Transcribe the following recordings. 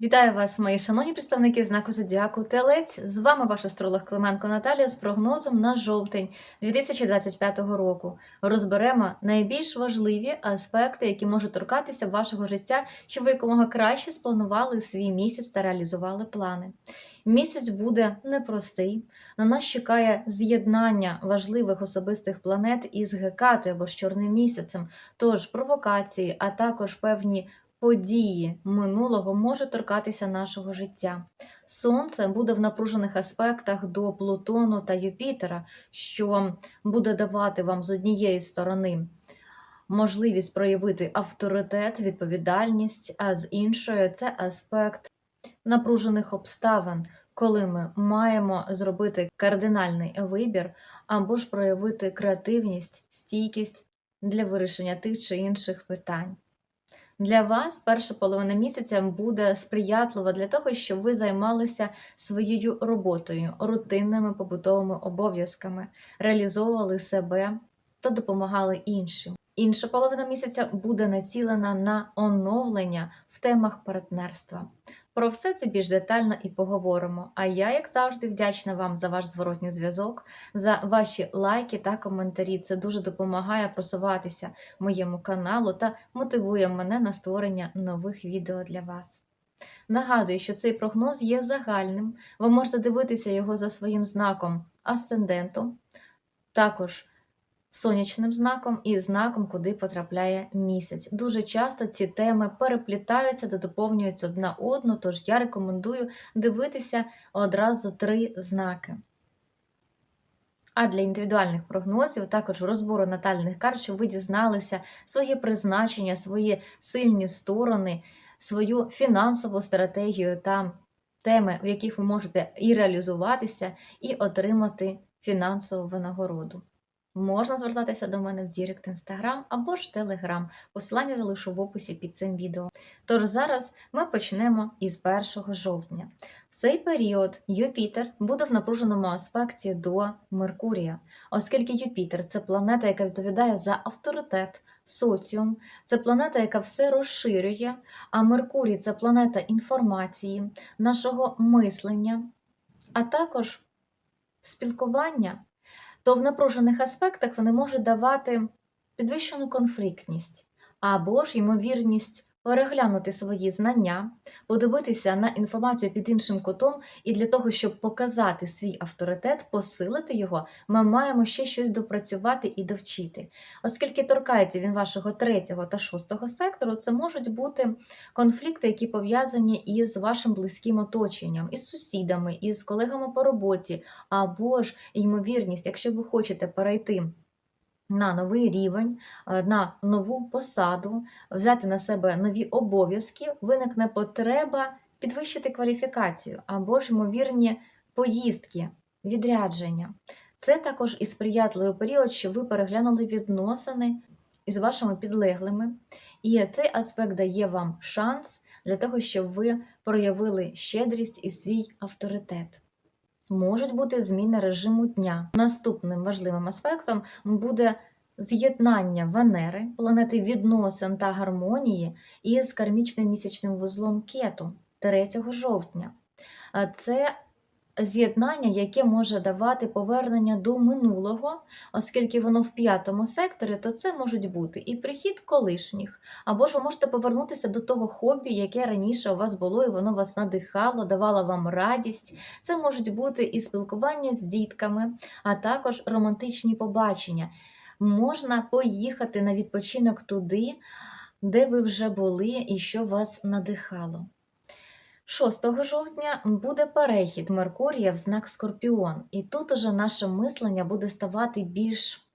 Вітаю вас, мої шановні представники знаку Зодіаку Телець. З вами ваш астролог Клименко Наталія з прогнозом на жовтень 2025 року. Розберемо найбільш важливі аспекти, які можуть торкатися вашого життя, щоб ви якомога краще спланували свій місяць та реалізували плани. Місяць буде непростий. На нас чекає з'єднання важливих особистих планет із Гекатою або ж чорним місяцем, тож провокації, а також певні події минулого можуть торкатися нашого життя. Сонце буде в напружених аспектах до Плутону та Юпітера, що буде давати вам з однієї сторони можливість проявити авторитет, відповідальність, а з іншої це аспект напружених обставин. Коли ми маємо зробити кардинальний вибір або ж проявити креативність, стійкість для вирішення тих чи інших питань. Для вас перша половина місяця буде сприятлива для того, щоб ви займалися своєю роботою, рутинними побутовими обов'язками, реалізовували себе та допомагали іншим. Інша половина місяця буде націлена на оновлення в темах партнерства. Про все це більш детально і поговоримо. А я, як завжди, вдячна вам за ваш зворотній зв'язок, за ваші лайки та коментарі. Це дуже допомагає просуватися моєму каналу та мотивує мене на створення нових відео для вас. Нагадую, що цей прогноз є загальним. Ви можете дивитися його за своїм знаком асценденту, також сонячним знаком і знаком, куди потрапляє місяць. Дуже часто ці теми переплітаються та доповнюються одна одну, тож я рекомендую дивитися одразу три знаки. А для індивідуальних прогнозів, також розбору натальних карт, щоб ви дізналися своє призначення, свої сильні сторони, свою фінансову стратегію та теми, в яких ви можете і реалізуватися, і отримати фінансову винагороду. Можна звертатися до мене в Дірект Інстаграм або ж Телеграм. Посилання залишу в описі під цим відео. Тож зараз ми почнемо із 1 жовтня. В цей період Юпітер буде в напруженому аспекті до Меркурія, оскільки Юпітер це планета, яка відповідає за авторитет, соціум, це планета, яка все розширює, а Меркурій це планета інформації, нашого мислення, а також спілкування то в напружених аспектах вони можуть давати підвищену конфліктність або ж ймовірність переглянути свої знання, подивитися на інформацію під іншим кутом, і для того, щоб показати свій авторитет, посилити його, ми маємо ще щось допрацювати і довчити. Оскільки торкається він вашого третього та шостого сектору, це можуть бути конфлікти, які пов'язані із вашим близьким оточенням, із сусідами, із колегами по роботі, або ж ймовірність, якщо ви хочете перейти на новий рівень, е, на нову посаду, взяти на себе нові обов'язки, виникне потреба підвищити кваліфікацію або ж, ймовірні, поїздки, відрядження. Це також і сприятливий період, що ви переглянули відносини із вашими підлеглими, і цей аспект дає вам шанс для того, щоб ви проявили щедрість і свій авторитет. Можуть бути зміни режиму дня. Наступним важливим аспектом буде з'єднання Венери, планети відносин та гармонії із кармічним місячним вузлом кету 3 жовтня. Це з'єднання, яке може давати повернення до минулого, оскільки воно в п'ятому секторі, то це можуть бути і прихід колишніх, або ж ви можете повернутися до того хобі, яке раніше у вас було, і воно вас надихало, давало вам радість. Це можуть бути і спілкування з дітками, а також романтичні побачення. Можна поїхати на відпочинок туди, де ви вже були і що вас надихало. 6 жовтня буде перехід Меркурія в знак Скорпіон, і тут уже наше мислення буде ставати більш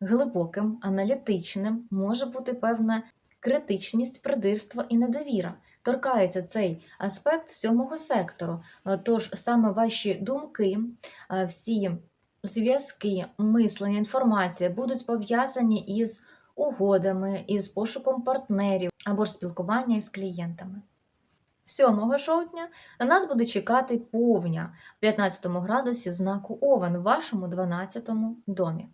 глибоким, аналітичним, може бути певна критичність, придирство і недовіра. Торкається цей аспект сьомого сектору. Тож саме ваші думки, всі зв'язки, мислення, інформація будуть пов'язані із угодами, із пошуком партнерів або ж спілкування із клієнтами. 7 жовтня на нас буде чекати повня в 15 градусі знаку Овен в вашому 12 домі.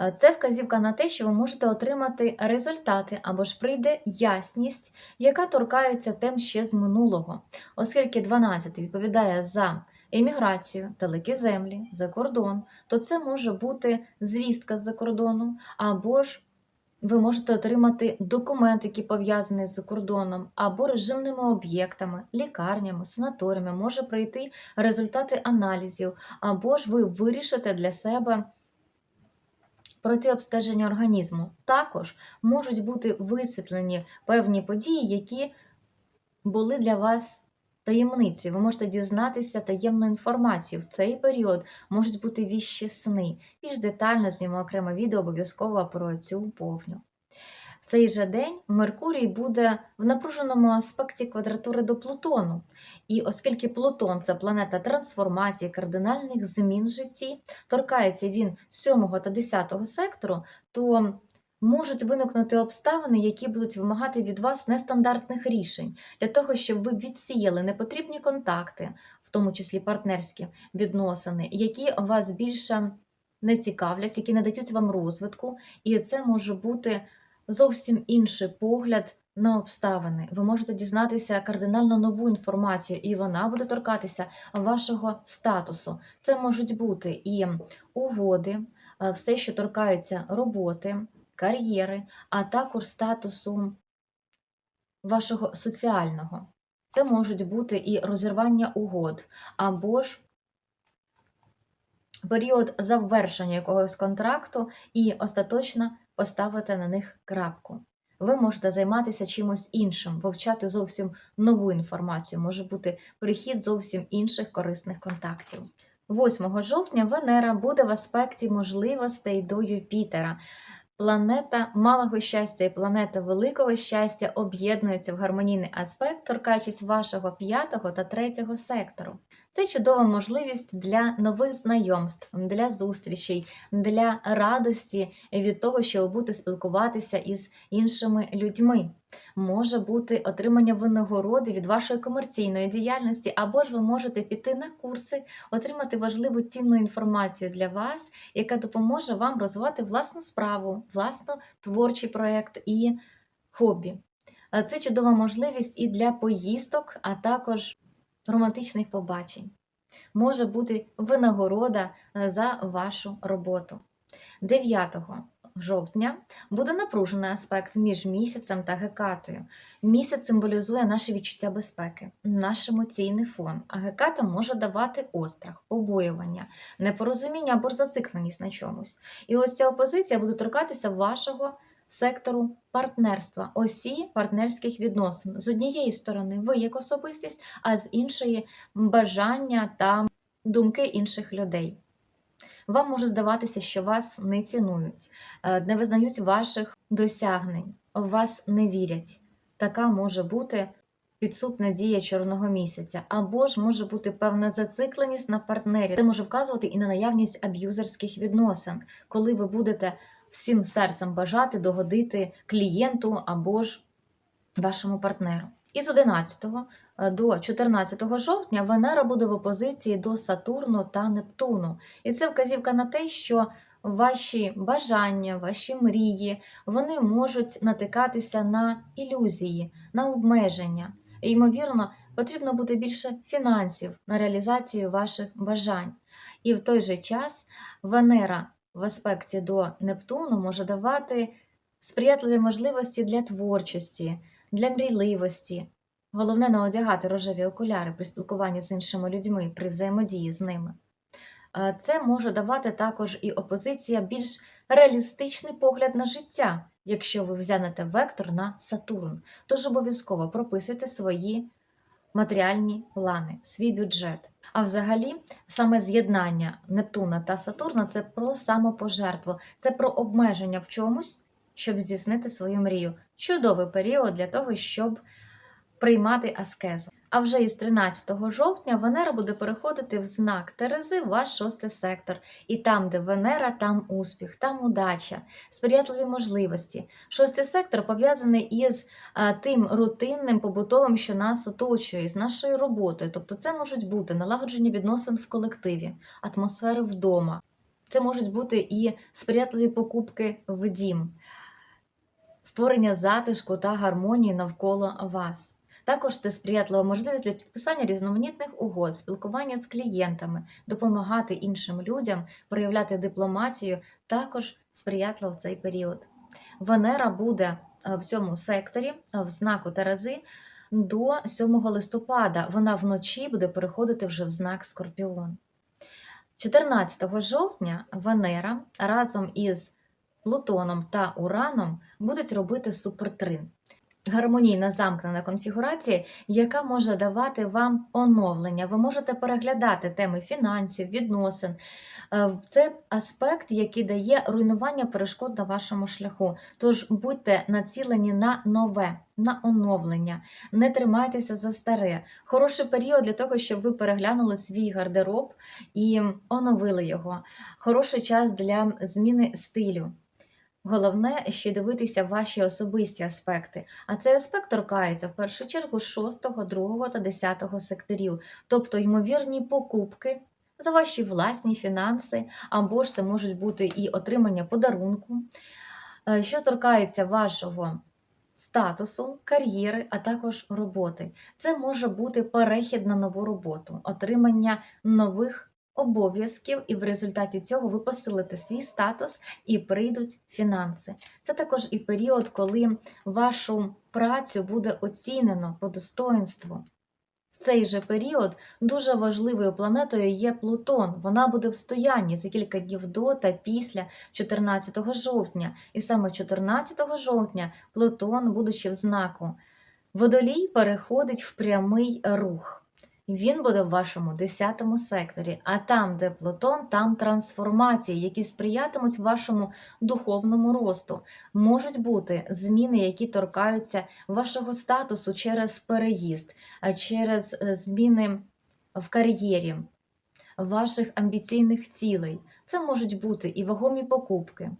Е, Це вказівка на те, що ви можете отримати результати або ж прийде ясність, яка торкається тем ще з минулого, оскільки 12 відповідає за еміграцію, далекі землі, за кордон, то це може бути звістка з-за кордону, або ж ви можете отримати документ, який пов'язаний з кордоном, або режимними об'єктами, лікарнями, санаторіями, може прийти результати аналізів, або ж ви вирішите для себе пройти обстеження організму. Також можуть бути висвітлені певні події, які були для вас таємницею. Ви можете дізнатися таємну інформацію. В цей період можуть бути віщі сни. Більш детально зніму окреме відео обов'язково про цю повню. В цей же день Меркурій буде в напруженому аспекті квадратури до Плутону. І оскільки Плутон це планета трансформації, кардинальних змін в житті, торкається він 7 та 10 сектору, то можуть виникнути обставини, які будуть вимагати від вас нестандартних рішень для того, щоб ви відсіяли непотрібні контакти, в тому числі партнерські відносини, які вас більше не цікавлять, які не дають вам розвитку, і це може бути зовсім інший погляд на обставини. Ви можете дізнатися кардинально нову інформацію, і вона буде торкатися вашого статусу. Це можуть бути і угоди, е, все, що торкається роботи, кар'єри, а також статусу вашого соціального. Це можуть бути і розірвання угод, або ж період завершення якогось контракту і остаточно поставити на них крапку. Ви можете займатися чимось іншим, вивчати зовсім нову інформацію, може бути прихід зовсім інших корисних контактів. 8 жовтня Венера буде в аспекті можливостей до Юпітера. Планета малого щастя і планета великого щастя об'єднуються в гармонійний аспект, торкаючись вашого п'ятого та третього сектору. Це чудова можливість для нових знайомств, для зустрічей, для радості від того, що ви будете спілкуватися із іншими людьми. Може бути отримання винагороди від вашої комерційної діяльності, або ж ви можете піти на курси, отримати важливу цінну інформацію для вас, яка допоможе вам розвивати власну справу, власно творчий проєкт і хобі. Це чудова можливість і для поїздок, а також романтичних побачень. Може бути винагорода е, за вашу роботу. 9 жовтня буде напружений аспект між місяцем та гекатою. Місяць символізує наше відчуття безпеки, наш емоційний фон, а геката може давати острах, побоювання, непорозуміння або ж зацикленість на чомусь. І ось ця опозиція буде торкатися вашого сектору партнерства, осі партнерських відносин. З однієї сторони, ви як особистість, а з іншої бажання та думки інших людей. Вам може здаватися, що вас не цінують, е, не визнають ваших досягнень, в вас не вірять. Така може бути підсупна дія чорного місяця, або ж може бути певна зацикленість на партнері. Це може вказувати і на наявність аб'юзерських відносин, коли ви будете всім серцем бажати догодити клієнту або ж вашому партнеру. Із 11 до 14 жовтня Венера буде в опозиції до Сатурну та Нептуну. І це вказівка на те, що ваші бажання, ваші мрії, вони можуть натикатися на ілюзії, на обмеження. І, ймовірно, потрібно буде більше фінансів на реалізацію ваших бажань. І в той же час Венера в аспекті до Нептуну може давати сприятливі можливості для творчості, для мрійливості. Головне не одягати рожеві окуляри при спілкуванні з іншими людьми, при взаємодії з ними. Це може давати також і опозиція більш реалістичний погляд на життя, якщо ви взянете вектор на Сатурн. Тож обов'язково прописуйте свої матеріальні плани, свій бюджет. А взагалі, саме з'єднання Нептуна та Сатурна це про самопожертву, це про обмеження в чомусь, щоб здійснити свою мрію. Чудовий період для того, щоб приймати аскезу. А вже із 13 жовтня Венера буде переходити в знак Терези, ваш шостий сектор. І там, де Венера, там успіх, там удача, сприятливі можливості. Шостий сектор пов'язаний із а, тим рутинним побутовим, що нас оточує, з нашою роботою. Тобто, це можуть бути налагодження відносин в колективі, атмосфери вдома. Це можуть бути і сприятливі покупки в дім, створення затишку та гармонії навколо вас. Також це сприятлива можливість для підписання різноманітних угод, спілкування з клієнтами, допомагати іншим людям, проявляти дипломатію, також сприятливо в цей період. Венера буде е, в цьому секторі, е, в знаку Терези, до 7 листопада. Вона вночі буде переходити вже в знак Скорпіон. 14 жовтня Венера разом із Плутоном та Ураном будуть робити супертрин. Гармонійна замкнена конфігурація, яка може давати вам оновлення. Ви можете переглядати теми фінансів, відносин. Е, Це аспект, який дає руйнування перешкод на вашому шляху. Тож будьте націлені на нове, на оновлення, не тримайтеся за старе. Хороший період для того, щоб ви переглянули свій гардероб і оновили його. Хороший час для зміни стилю. Головне ще дивитися ваші особисті аспекти. А цей аспект торкається в першу чергу 6, 2 та 10 секторів, тобто ймовірні покупки за ваші власні фінанси, або ж це можуть бути і отримання подарунку, Е, що торкається вашого статусу, кар'єри, а також роботи. Це може бути перехід на нову роботу, отримання нових обов'язків, і в результаті цього ви посилите свій статус і прийдуть фінанси. Це також і період, коли вашу працю буде оцінено по достоинству. В цей же період дуже важливою планетою є Плутон. Вона буде в стоянні за кілька днів до та після 14 жовтня. І саме 14 жовтня Плутон, будучи в знаку Водолій, переходить в прямий рух. Він буде в вашому 10 секторі, а там, де Плутон, там трансформації, які сприятимуть вашому духовному росту. Можуть бути зміни, які торкаються вашого статусу через переїзд, через е, зміни в кар'єрі, ваших амбіційних цілей. Це можуть бути і вагомі покупки,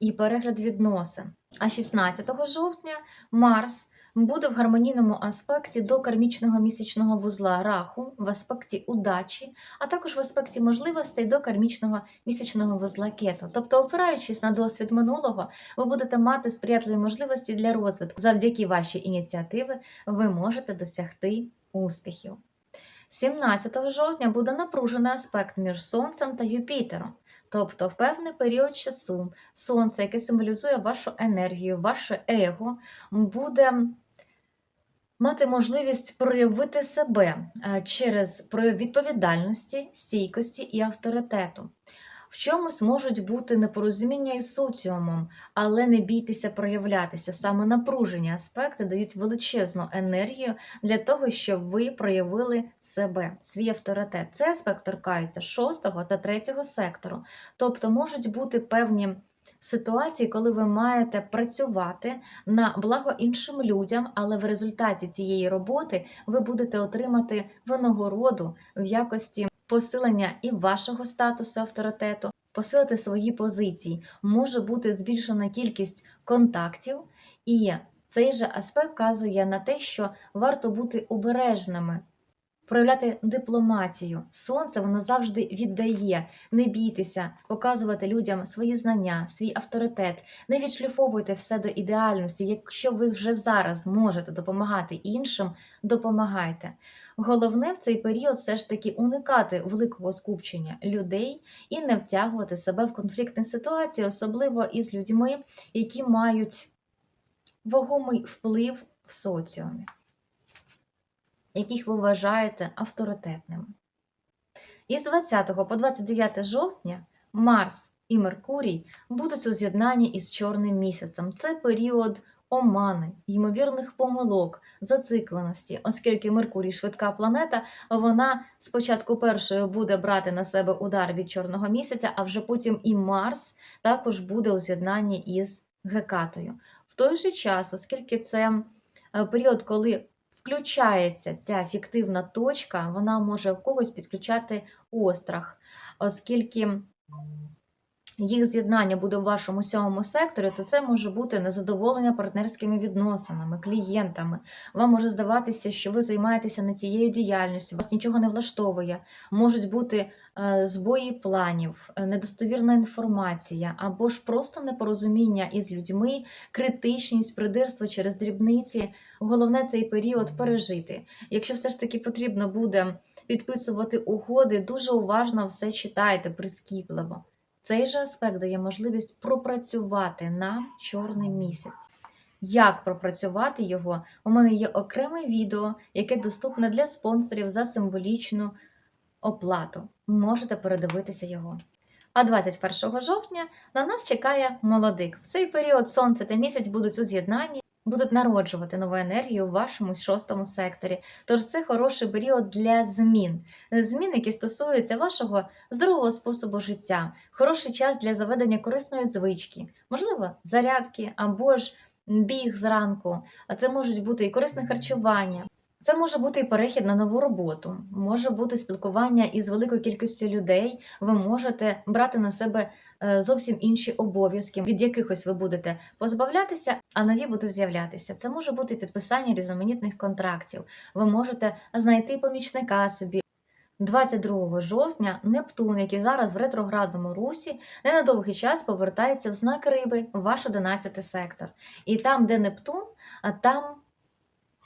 і перегляд відносин. А 16 жовтня Марс буде в гармонійному аспекті до кармічного місячного вузла раху, в аспекті удачі, а також в аспекті можливостей до кармічного місячного вузла кету. Тобто, опираючись на досвід минулого, ви будете мати сприятливі можливості для розвитку. Завдяки вашій ініціативи ви можете досягти успіхів. 17 жовтня буде напружений аспект між Сонцем та Юпітером. Тобто, в певний період часу сонце, яке символізує вашу енергію, ваше его, буде мати можливість проявити себе е, через прояв відповідальності, стійкості і авторитету. В чомусь можуть бути непорозуміння із соціумом, але не бійтеся проявлятися. Саме напружені аспекти дають величезну енергію для того, щоб ви проявили себе, свій авторитет. Цей аспект торкається 6 та 3 сектору. Тобто можуть бути певні ситуації, коли ви маєте працювати на благо іншим людям, але в результаті цієї роботи ви будете отримати винагороду в якості посилення і вашого статусу авторитету, посилити свої позиції. Може бути збільшена кількість контактів, і цей же аспект вказує на те, що варто бути обережними. Проявляти дипломатію. Сонце воно завжди віддає. Не бійтеся показувати людям свої знання, свій авторитет. Не відшліфовуйте все до ідеальності. Якщо ви вже зараз можете допомагати іншим, допомагайте. Головне в цей період все ж таки уникати великого скупчення людей і не втягувати себе в конфліктні ситуації, особливо із людьми, які мають вагомий вплив в соціумі яких ви вважаєте авторитетними. Із 20 по 29 жовтня Марс і Меркурій будуть у з'єднанні із Чорним місяцем. Це період омани, ймовірних помилок, зацикленості, оскільки Меркурій швидка планета, вона спочатку першою буде брати на себе удар від Чорного місяця, а вже потім і Марс також буде у з'єднанні із Гекатою. В той же час, оскільки це е, період, коли включається ця фіктивна точка, вона може в когось підключати острах, оскільки їх з'єднання буде в вашому сьомому секторі, то це може бути незадоволення партнерськими відносинами, клієнтами. Вам може здаватися, що ви займаєтеся не цією діяльністю, вас нічого не влаштовує. Можуть бути е, збої планів, е, недостовірна інформація або ж просто непорозуміння із людьми, критичність, придирство через дрібниці. Головне цей період пережити. Якщо все ж таки потрібно буде підписувати угоди, дуже уважно все читайте, прискіпливо. Цей же аспект дає можливість пропрацювати на чорний місяць. Як пропрацювати його? У мене є окреме відео, яке доступне для спонсорів за символічну оплату. Можете передивитися його. А 21 жовтня на нас чекає молодик. В цей період сонце та місяць будуть у з'єднанні, будуть народжувати нову енергію в вашому шостому секторі. Тож це хороший період для змін. Змін, які стосуються вашого здорового способу життя, хороший час для заведення корисної звички, можливо, зарядки або ж біг зранку. А це можуть бути і корисне харчування. Це може бути і перехід на нову роботу, може бути спілкування із великою кількістю людей. Ви можете брати на себе е, зовсім інші обов'язки, від якихось ви будете позбавлятися, а нові будуть з'являтися. Це може бути підписання різноманітних контрактів. Ви можете знайти помічника собі. 22 жовтня Нептун, який зараз в ретроградному русі, не на довгий час повертається в знак риби, в ваш 11 сектор. І там, де Нептун, а там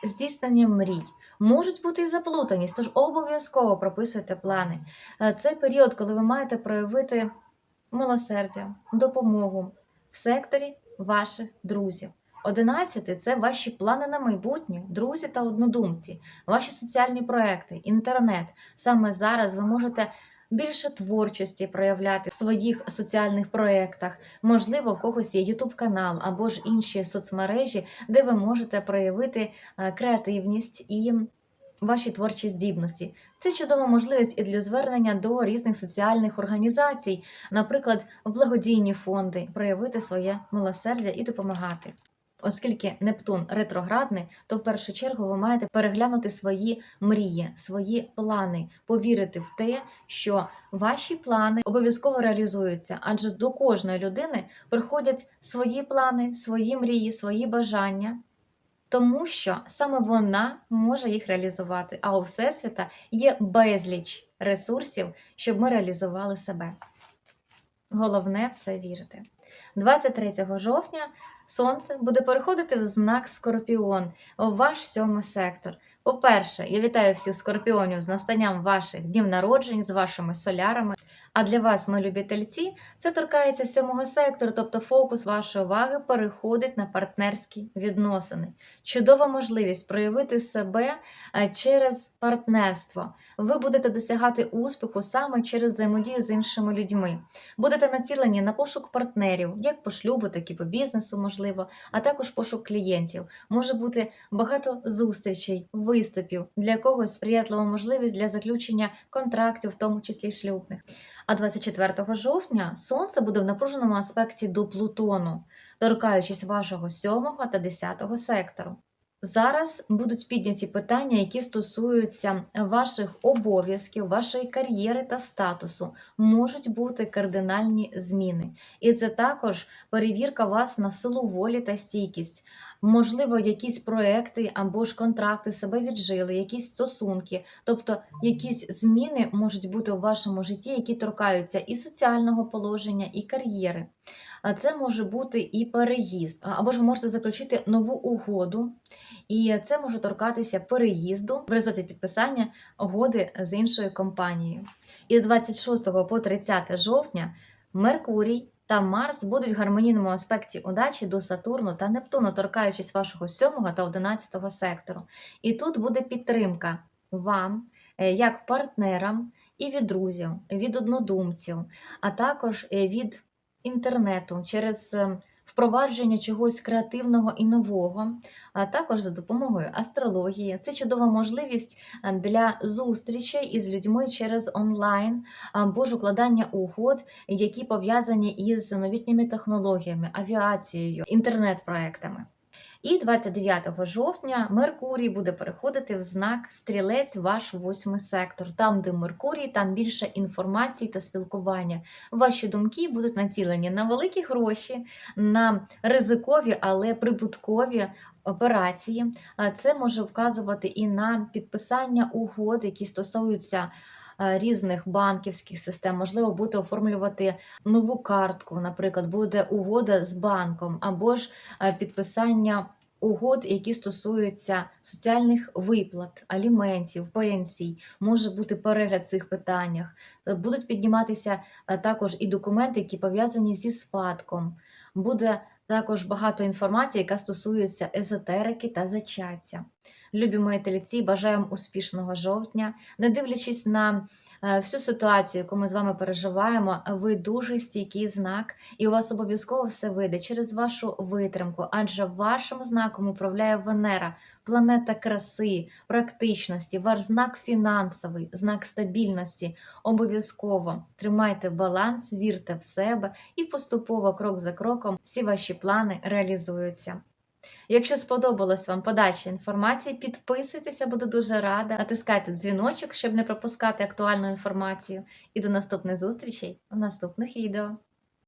здійснення мрій. Можуть бути і заплутаність, тож обов'язково прописуйте плани. Е, Це період, коли ви маєте проявити милосердя, допомогу в секторі ваших друзів. Одинадцяти це ваші плани на майбутнє, друзі та однодумці, ваші соціальні проекти, інтернет. Саме зараз ви можете більше творчості проявляти в своїх соціальних проєктах. Можливо, в когось є YouTube канал або ж інші соцмережі, де ви можете проявити е, креативність і ваші творчі здібності. Це чудова можливість і для звернення до різних соціальних організацій, наприклад, благодійні фонди, проявити своє милосердя і допомагати. Оскільки Нептун ретроградний, то в першу чергу ви маєте переглянути свої мрії, свої плани, повірити в те, що ваші плани обов'язково реалізуються, адже до кожної людини приходять свої плани, свої мрії, свої бажання, тому що саме вона може їх реалізувати. А у Всесвіта є безліч ресурсів, щоб ми реалізували себе. Головне це вірити. 23 жовтня Сонце буде переходити в знак Скорпіон, у ваш сьомий сектор. По-перше, я вітаю всіх скорпіонів з настанням ваших днів народжень, з вашими солярами. А для вас, ми любі тельці, це торкається сьомого сектору, тобто фокус вашої уваги переходить на партнерські відносини. Чудова можливість проявити себе е, через партнерство. Ви будете досягати успіху саме через взаємодію з іншими людьми. Будете націлені на пошук партнерів, як по шлюбу, так і по бізнесу, можливо, а також пошук клієнтів. Може бути багато зустрічей, виступів, для когось сприятлива можливість для заключення контрактів, в тому числі шлюбних. А 24 жовтня Сонце буде в напруженому аспекті до Плутону, торкаючись вашого 7 та 10 сектору. Зараз будуть підняті питання, які стосуються ваших обов'язків, вашої кар'єри та статусу. Можуть бути кардинальні зміни. І це також перевірка вас на силу волі та стійкість. Можливо, якісь проекти або ж контракти себе віджили, якісь стосунки, тобто якісь зміни можуть бути у вашому житті, які торкаються і соціального положення, і кар'єри. А це може бути і переїзд, або ж ви можете заключити нову угоду, і це може торкатися переїзду в результаті підписання угоди з іншою компанією. Із 26 по 30 жовтня Меркурій та Марс будуть в гармонійному аспекті удачі до Сатурну та Нептуну, торкаючись вашого 7 та 11 сектору. І тут буде підтримка вам, е, як партнерам, і від друзів, від однодумців, а також е, від інтернету через е, впровадження чогось креативного і нового, а також за допомогою астрології. Це чудова можливість е, для зустрічей із людьми через онлайн або ж укладання угод, які пов'язані із новітніми технологіями, авіацією, інтернет-проектами. І 29 жовтня Меркурій буде переходити в знак Стрілець, ваш восьмий сектор. Там, де Меркурій, там більше інформації та спілкування. Ваші думки будуть націлені на великі гроші, на ризикові, але прибуткові операції. Це може вказувати і на підписання угод, які стосуються е, різних банківських систем. Можливо, будете оформлювати нову картку, наприклад, буде угода з банком, або ж е, підписання угод, які стосуються соціальних виплат, аліментів, пенсій. Може бути перегляд цих питаннях. Е, Будуть підніматися е, також і документи, які пов'язані зі спадком. Буде також багато інформації, яка стосується езотерики та зачаття. Любі мої телеці, бажаємо успішного жовтня. Не дивлячись на е, всю ситуацію, яку ми з вами переживаємо, ви дуже стійкий знак, і у вас обов'язково все вийде через вашу витримку, адже вашим знаком управляє Венера, планета краси, практичності, ваш знак фінансовий, знак стабільності. Обов'язково тримайте баланс, вірте в себе і поступово, крок за кроком, всі ваші плани реалізуються. Якщо сподобалась вам подача інформації, підписуйтеся, буду дуже рада. Натискайте дзвіночок, щоб не пропускати актуальну інформацію. І до наступних зустрічей у наступних відео.